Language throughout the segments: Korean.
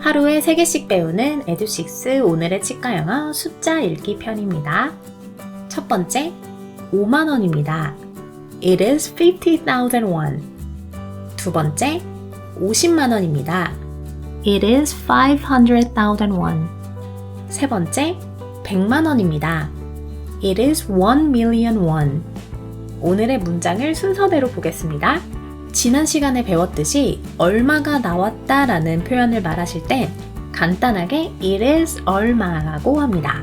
하루에 3개씩 배우는 에듀식스 오늘의 치과 영어 숫자 읽기 편입니다. 첫 번째, 5만원입니다. It is 50,000 won. 두 번째, 50만원입니다. It is 500,000 won. 세 번째, 100만원입니다. It is 1 million won. 오늘의 문장을 순서대로 보겠습니다. 지난 시간에 배웠듯이 얼마가 나왔다 라는 표현을 말하실 땐 간단하게 it is 얼마라고 합니다.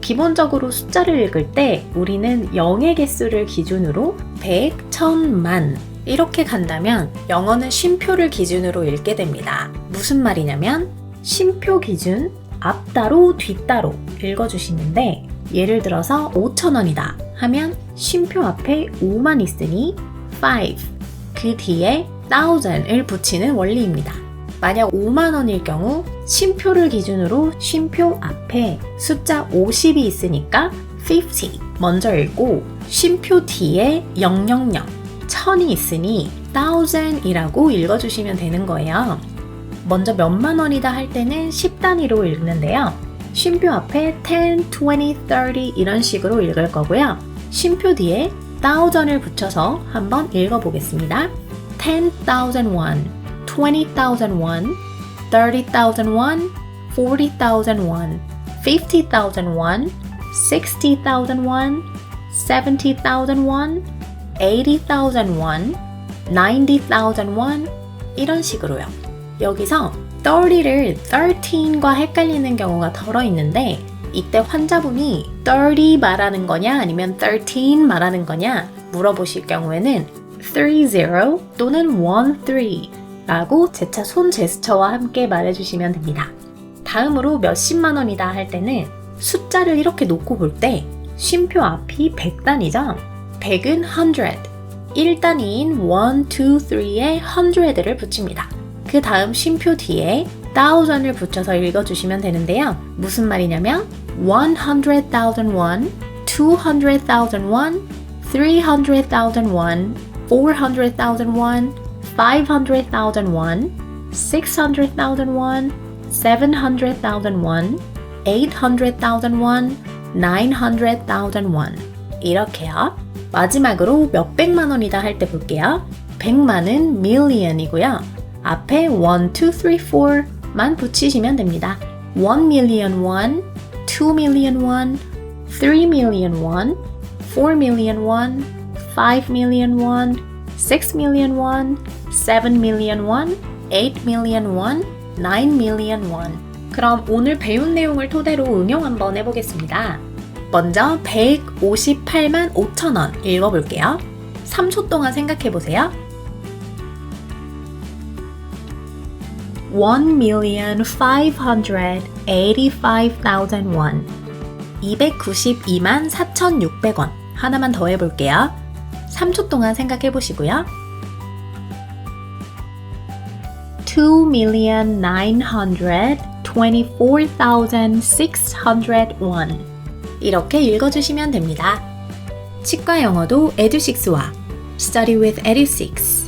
기본적으로 숫자를 읽을 때 우리는 0의 개수를 기준으로 100, 1000만 이렇게 간다면 영어는 쉼표를 기준으로 읽게 됩니다. 무슨 말이냐면 쉼표 기준 앞따로 뒤따로 읽어주시는데 예를 들어서 5천원이다 하면 쉼표 앞에 5만 있으니 5 그 뒤에 thousand을 붙이는 원리입니다. 만약 5만 원일 경우 쉼표를 기준으로 쉼표 앞에 숫자 50이 있으니까 50 먼저 읽고 쉼표 뒤에 000 1000이 있으니 thousand이라고 읽어주시면 되는 거예요. 먼저 몇만 원이다 할 때는 10단위로 읽는데요. 쉼표 앞에 10, 20, 30 이런 식으로 읽을 거고요. 쉼표 뒤에 thousand을 붙여서 한번 읽어보겠습니다. 10,000 won, 20,000 won, 30,000 won, 40,000 won, 50,000 won, 60,000 won, 70,000 won, 80,000 won, 90,000 won 이런 식으로요. 여기서 30를 13과 헷갈리는 경우가 덜어 있는데 이때 환자분이 30 말하는 거냐 아니면 13 말하는 거냐 물어보실 경우에는 30 또는 13 라고 재차 손 제스처와 함께 말해주시면 됩니다. 다음으로 몇십만 원이다 할 때는 숫자를 이렇게 놓고 볼 때 쉼표 앞이 100단이죠. 100은 100, 1단위인 1, 2, 3에 100를 붙입니다. 그 다음 쉼표 뒤에 thousand을 붙여서 읽어주시면 되는데요. 무슨 말이냐면 100,000 won, 200,000 won, 300,000 won, 400,000 won, 500,000 won, 600,000 won, 700,000 won, 800,000 won, 900,000 won. 이렇게요. 마지막으로 몇백만 원이다 할 때 볼게요. 100만은 million이고요. 앞에 1, 2, 3, 4 만 붙이시면 됩니다. 1 million won, 2 million won, 3 million won, 4 million won, 5 million won, 6 million won, 7 million won, 8 million won, 9 million won. 그럼 오늘 배운 내용을 토대로 응용 한번 해보겠습니다. 먼저 158만 5천 원 읽어볼게요. 3초 동안 생각해보세요. 1,585,000 won 292만 4,600원 하나만 더 해볼게요. 3초 동안 생각해 보시고요. 2,924,600 won 이렇게 읽어주시면 됩니다. 치과 영어도 에듀식스와 Study with 에듀식스